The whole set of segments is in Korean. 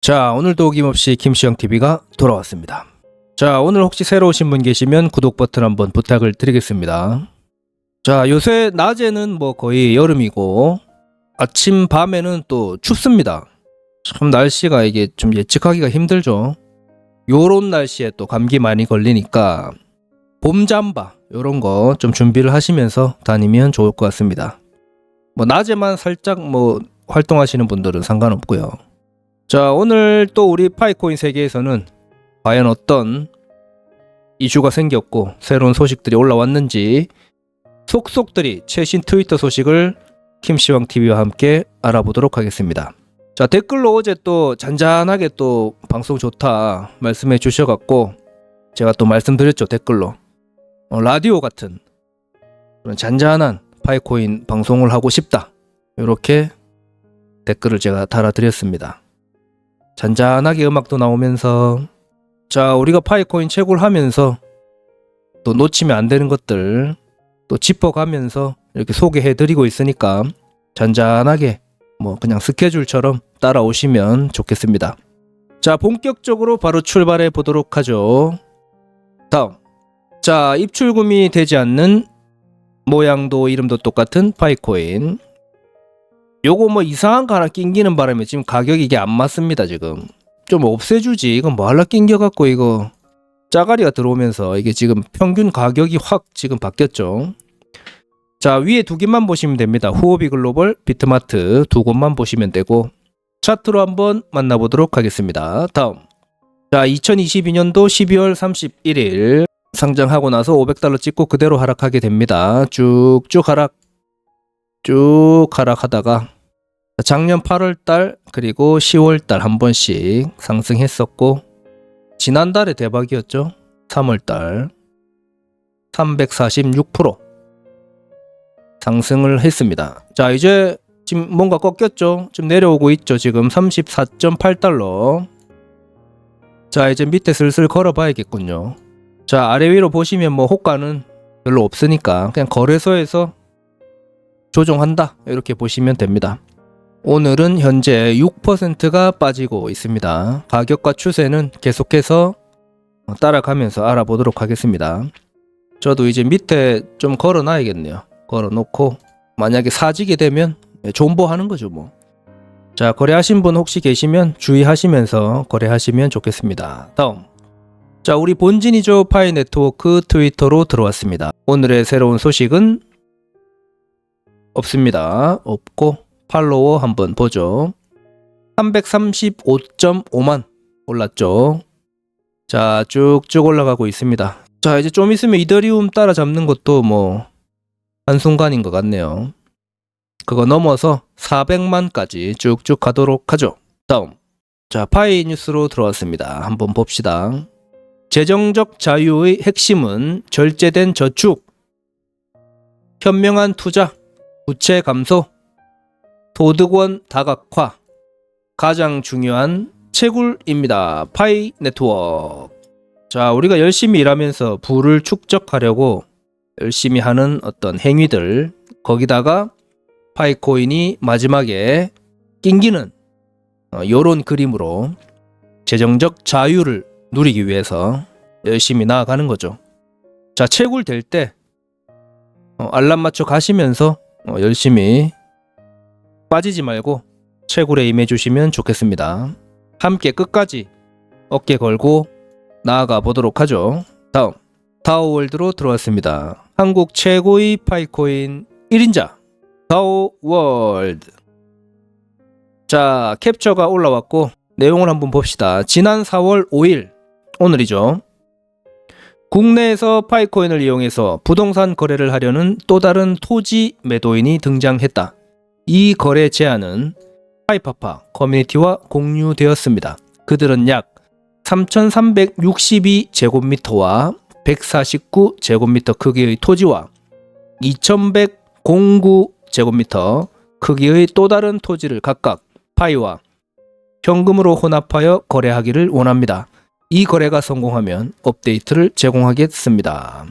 자, 오늘도 어김없이 김시영 TV가 돌아왔습니다. 자, 오늘 혹시 새로 오신 분 계시면 구독 버튼 한번 부탁을 드리겠습니다. 자, 요새 낮에는 뭐 거의 여름이고 아침 밤에는 또 춥습니다. 참 날씨가 이게 좀 예측하기가 힘들죠. 요런 날씨에 또 감기 많이 걸리니까 봄 잠바 요런 거 좀 준비를 하시면서 다니면 좋을 것 같습니다. 뭐 낮에만 살짝 뭐 활동하시는 분들은 상관없고요. 자, 오늘 또 우리 파이코인 세계에서는 과연 어떤 이슈가 생겼고 새로운 소식들이 올라왔는지 속속들이 최신 트위터 소식을 김시왕 TV와 함께 알아보도록 하겠습니다. 자, 댓글로 어제 또 잔잔하게 또 방송 좋다 말씀해 주셔갖고 제가 또 말씀드렸죠 댓글로 어, 라디오 같은 그런 잔잔한 파이코인 방송을 하고 싶다 이렇게 댓글을 제가 달아드렸습니다. 잔잔하게 음악도 나오면서 자 우리가 파이코인 채굴 하면서 또 놓치면 안 되는 것들 또 짚어가면서 이렇게 소개해 드리고 있으니까 잔잔하게 뭐 그냥 스케줄처럼 따라오시면 좋겠습니다. 자 본격적으로 바로 출발해 보도록 하죠. 다음 자 입출금이 되지 않는 모양도 이름도 똑같은 파이코인. 요거 뭐 이상한 거 하나 낑기는 바람에 지금 가격이 이게 안 맞습니다 지금. 좀 없애주지. 이건 뭐 할라 낑겨갖고 이거 짜가리가 들어오면서 이게 지금 평균 가격이 확 지금 바뀌었죠. 자 위에 두 개만 보시면 됩니다. 후오비 글로벌 비트마트 두 곳만 보시면 되고 차트로 한번 만나보도록 하겠습니다. 다음. 자 2022년도 12월 31일 상장하고 나서 500달러 찍고 그대로 하락하게 됩니다 쭉쭉 하락 쭉 하락하다가 작년 8월 달 그리고 10월 달 한 번씩 상승했었고 지난달에 대박이었죠. 3월 달 346% 상승을 했습니다. 자, 이제 지금 뭔가 꺾였죠. 좀 내려오고 있죠. 지금 34.8달러. 자, 이제 밑에 슬슬 걸어 봐야겠군요. 자, 아래 위로 보시면 뭐 호가는 별로 없으니까 그냥 거래소에서 조정한다 이렇게 보시면 됩니다. 오늘은 현재 6%가 빠지고 있습니다. 가격과 추세는 계속해서 따라가면서 알아보도록 하겠습니다. 저도 이제 밑에 좀 걸어 놔야겠네요. 걸어 놓고 만약에 사지게 되면 존버하는 거죠 뭐. 자 거래하신 분 혹시 계시면 주의하시면서 거래하시면 좋겠습니다. 다음 자 우리 본진이죠 파이 네트워크 트위터로 들어왔습니다. 오늘의 새로운 소식은 없습니다. 없고 팔로워 한번 보죠. 335.5만 올랐죠. 자, 쭉쭉 올라가고 있습니다. 자, 이제 좀 있으면 이더리움 따라잡는 것도 뭐 한순간인 것 같네요. 그거 넘어서 400만까지 쭉쭉 가도록 하죠. 다음. 자, 파이 뉴스로 들어왔습니다. 한번 봅시다. 재정적 자유의 핵심은 절제된 저축, 현명한 투자, 부채 감소, 도덕원 다각화, 가장 중요한 채굴입니다. 파이 네트워크. 자, 우리가 열심히 일하면서 부를 축적하려고 열심히 하는 어떤 행위들, 거기다가 파이코인이 마지막에 낑기는 어, 요런 그림으로 재정적 자유를 누리기 위해서 열심히 나아가는 거죠. 자, 채굴 될때 어, 알람 맞춰 가시면서 어, 열심히 빠지지 말고 채굴에 임해 주시면 좋겠습니다. 함께 끝까지 어깨 걸고 나아가 보도록 하죠. 다음 다오월드로 들어왔습니다. 한국 최고의 파이코인 1인자 다오월드 자 캡처가 올라왔고 내용을 한번 봅시다. 지난 4월 5일 오늘이죠. 국내에서 파이코인을 이용해서 부동산 거래를 하려는 또 다른 토지 매도인이 등장했다. 이 거래 제안은 파이파파 커뮤니티와 공유되었습니다. 그들은 약 3,362제곱미터와 149제곱미터 크기의 토지와 2,109제곱미터 크기의 또 다른 토지를 각각 파이와 현금으로 혼합하여 거래하기를 원합니다. 이 거래가 성공하면 업데이트를 제공하겠습니다.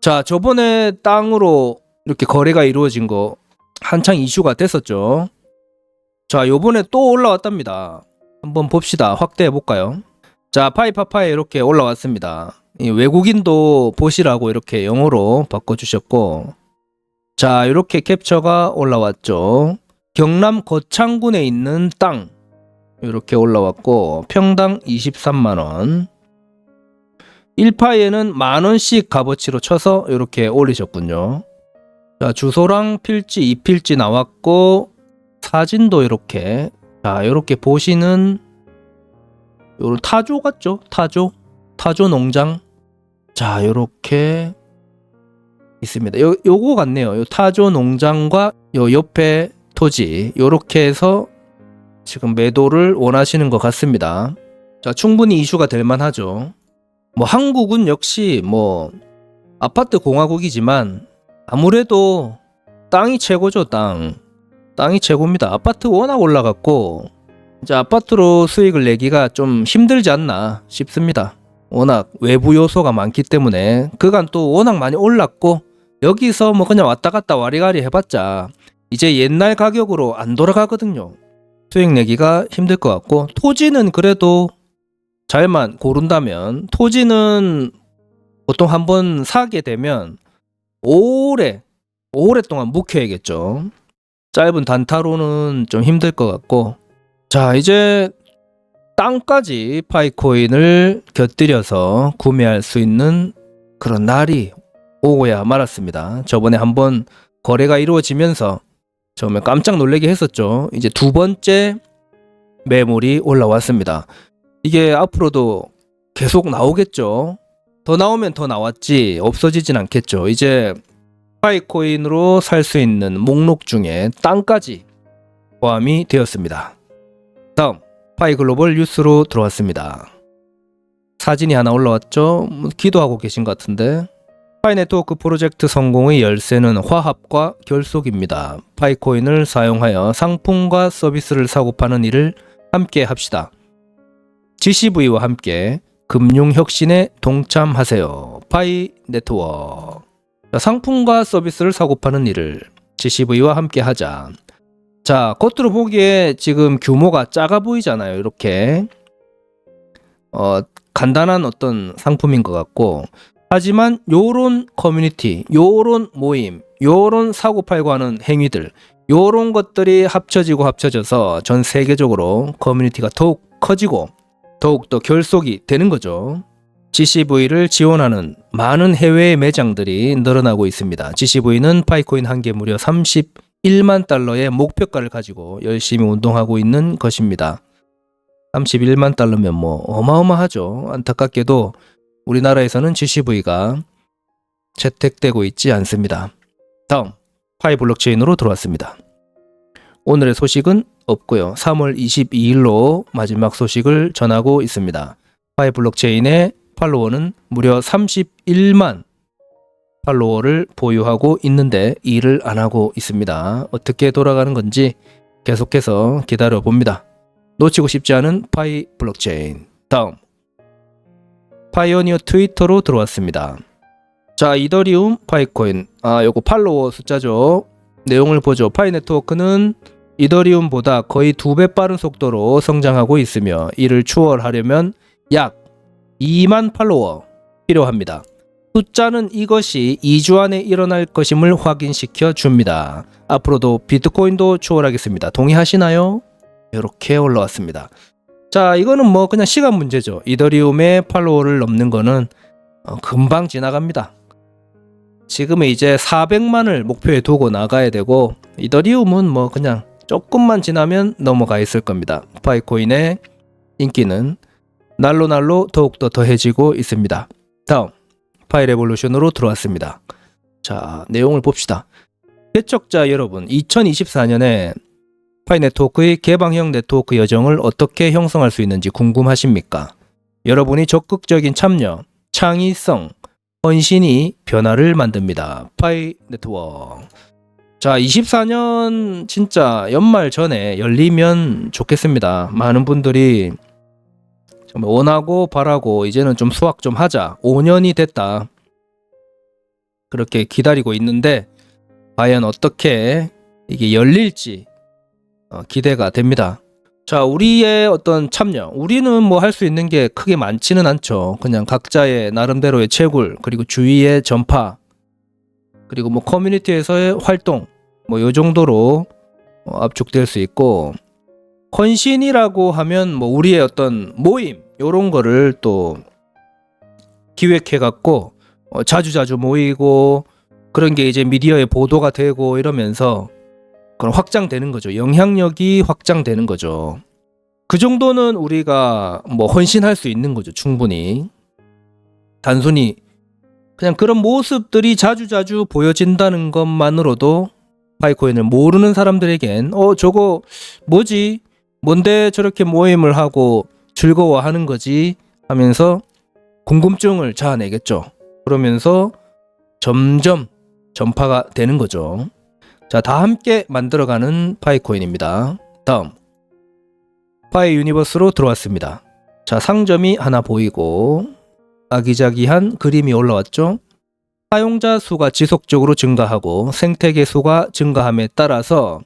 자, 저번에 땅으로 이렇게 거래가 이루어진 거 한창 이슈가 됐었죠. 자, 요번에 또 올라왔답니다. 한번 봅시다. 확대해 볼까요? 자, 파이파파에 이렇게 올라왔습니다. 이 외국인도 보시라고 이렇게 영어로 바꿔주셨고, 자, 이렇게 캡처가 올라왔죠. 경남 거창군에 있는 땅, 이렇게 올라왔고, 평당 23만 원. 1파에는 만 원씩 값어치로 쳐서 이렇게 올리셨군요. 자, 주소랑 필지, 2필지 나왔고, 사진도 이렇게, 자, 이렇게 보시는, 요런 타조 같죠? 타조? 타조 농장. 자, 요렇게 있습니다. 요, 요거 같네요. 요 타조 농장과 요 옆에 토지, 요렇게 해서 지금 매도를 원하시는 것 같습니다. 자, 충분히 이슈가 될 만하죠. 뭐 한국은 역시 뭐 아파트 공화국이지만 아무래도 땅이 최고죠, 땅. 땅이 최고입니다. 아파트 워낙 올라갔고 이제 아파트로 수익을 내기가 좀 힘들지 않나 싶습니다. 워낙 외부 요소가 많기 때문에 그간 또 워낙 많이 올랐고 여기서 뭐 그냥 왔다 갔다 와리가리 해봤자 이제 옛날 가격으로 안 돌아가거든요. 수익 내기가 힘들 것 같고 토지는 그래도 잘만 고른다면 토지는 보통 한 번 사게 되면 오래 오랫동안 묵혀야겠죠. 짧은 단타로는 좀 힘들 것 같고 자 이제 땅까지 파이코인을 곁들여서 구매할 수 있는 그런 날이 오고야 말았습니다. 저번에 한번 거래가 이루어지면서 처음에 깜짝 놀라게 했었죠. 이제 두 번째 매물이 올라왔습니다. 이게 앞으로도 계속 나오겠죠. 더 나오면 더 나왔지 없어지진 않겠죠. 이제 파이코인으로 살 수 있는 목록 중에 땅까지 포함이 되었습니다. 다음 파이글로벌 뉴스로 들어왔습니다. 사진이 하나 올라왔죠. 뭐 기도하고 계신 것 같은데 파이 네트워크 프로젝트 성공의 열쇠는 화합과 결속입니다. 파이코인을 사용하여 상품과 서비스를 사고 파는 일을 함께 합시다. GCV와 함께 금융 혁신에 동참하세요. 파이 네트워크. 자, 상품과 서비스를 사고 파는 일을 GCV와 함께 하자. 자, 겉으로 보기에 지금 규모가 작아 보이잖아요. 이렇게. 어, 간단한 어떤 상품인 것 같고. 하지만 요런 커뮤니티, 요런 모임, 요런 사고 팔고 하는 행위들, 요런 것들이 합쳐지고 합쳐져서 전 세계적으로 커뮤니티가 더욱 커지고 더욱 더 결속이 되는 거죠. GCV를 지원하는 많은 해외 매장들이 늘어나고 있습니다. GCV는 파이코인 한 개 무려 31만 달러의 목표가를 가지고 열심히 운동하고 있는 것입니다. 31만 달러면 뭐 어마어마하죠. 안타깝게도 우리나라에서는 GCV가 채택되고 있지 않습니다. 다음 파이 블록체인으로 들어왔습니다. 오늘의 소식은 없고요. 3월 22일로 마지막 소식을 전하고 있습니다. 파이 블록체인의 팔로워는 무려 31만 팔로워를 보유하고 있는데 일을 안 하고 있습니다. 어떻게 돌아가는 건지 계속해서 기다려 봅니다. 놓치고 싶지 않은 파이 블록체인. 다음. 파이오니어 트위터로 들어왔습니다. 자, 이더리움 파이코인. 아, 요거 팔로워 숫자죠. 내용을 보죠. 파이 네트워크는 이더리움보다 거의 두 배 빠른 속도로 성장하고 있으며 이를 추월하려면 약 2만 팔로워 필요합니다. 숫자는 이것이 2주 안에 일어날 것임을 확인시켜 줍니다. 앞으로도 비트코인도 추월하겠습니다. 동의하시나요? 이렇게 올라왔습니다. 자, 이거는 뭐 그냥 시간 문제죠. 이더리움의 팔로워를 넘는 거는 어, 금방 지나갑니다. 지금은 이제 400만을 목표에 두고 나가야 되고 이더리움은 뭐 그냥 조금만 지나면 넘어가 있을 겁니다. 파이코인의 인기는 날로 날로 더욱더 더해지고 있습니다. 다음 파이레볼루션으로 들어왔습니다. 자 내용을 봅시다. 개척자 여러분 2024년에 파이 네트워크의 개방형 네트워크 여정을 어떻게 형성할 수 있는지 궁금하십니까? 여러분이 적극적인 참여, 창의성, 헌신이 변화를 만듭니다. 파이 네트워크. 자, 24년 진짜 연말 전에 열리면 좋겠습니다. 많은 분들이 정말 원하고 바라고 이제는 좀 수학 좀 하자. 5년이 됐다. 그렇게 기다리고 있는데 과연 어떻게 이게 열릴지 어, 기대가 됩니다. 자, 우리의 어떤 참여. 우리는 뭐 할 수 있는 게 크게 많지는 않죠. 그냥 각자의 나름대로의 채굴, 그리고 주위의 전파, 그리고 뭐 커뮤니티에서의 활동, 뭐 요 정도로 어, 압축될 수 있고, 헌신이라고 하면 뭐 우리의 어떤 모임, 요런 거를 또 기획해갖고 어, 자주자주 모이고, 그런 게 이제 미디어에 보도가 되고 이러면서 그런 확장되는 거죠. 영향력이 확장되는 거죠. 그 정도는 우리가 뭐 헌신할 수 있는 거죠. 충분히. 단순히 그냥 그런 모습들이 자주 자주 보여진다는 것만으로도 파이코인을 모르는 사람들에겐 어 저거 뭐지? 뭔데 저렇게 모임을 하고 즐거워하는 거지? 하면서 궁금증을 자아내겠죠. 그러면서 점점 전파가 되는 거죠. 자, 다 함께 만들어가는 파이코인입니다. 다음. 파이 유니버스로 들어왔습니다. 자, 상점이 하나 보이고 아기자기한 그림이 올라왔죠. 사용자 수가 지속적으로 증가하고 생태계 수가 증가함에 따라서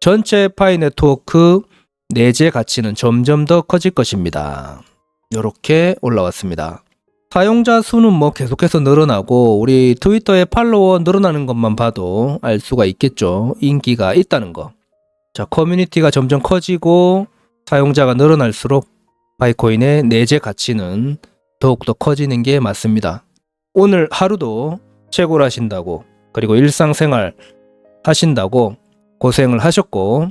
전체 파이 네트워크 내재 가치는 점점 더 커질 것입니다. 이렇게 올라왔습니다. 사용자 수는 뭐 계속해서 늘어나고 우리 트위터의 팔로워 늘어나는 것만 봐도 알 수가 있겠죠. 인기가 있다는 거. 자, 커뮤니티가 점점 커지고 사용자가 늘어날수록 바이코인의 내재 가치는 더욱더 커지는 게 맞습니다. 오늘 하루도 채굴 하신다고 그리고 일상생활 하신다고 고생을 하셨고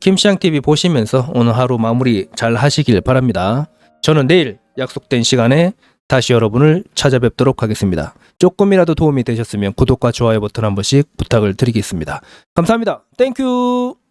김시ang TV 보시면서 오늘 하루 마무리 잘 하시길 바랍니다. 저는 내일 약속된 시간에 다시 여러분을 찾아뵙도록 하겠습니다. 조금이라도 도움이 되셨으면 구독과 좋아요 버튼 한 번씩 부탁을 드리겠습니다. 감사합니다. 땡큐.